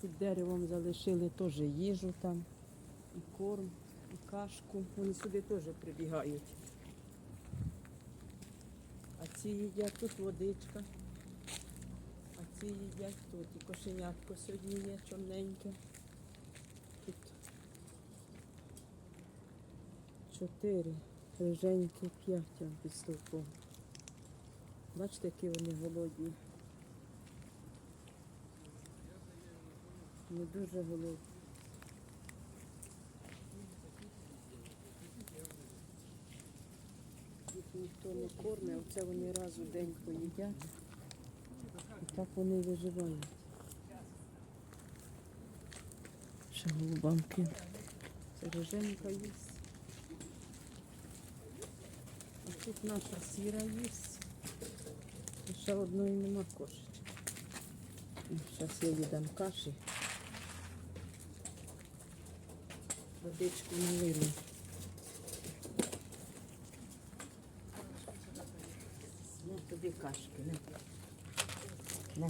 Під деревом залишили теж їжу там, і корм, і кашку. Вони сюди теж прибігають. А ці їдять тут водичка. А ці їдять тут. І кошенятко сьогодні є чорненьке. Тут чотири, риженькі п'ять під стовпом. Бачите, які вони голодні. Не дуже голодні. Їх ніхто не кормить, оце вони раз у день поїдять. І так вони виживають. Ще голубанки. Це роженька їсть. А тут наша сіра їсть. І ще одної нема кошечки. Зараз я їй дам каші. Водичку налили. Ну, тобі кашки, не. Не.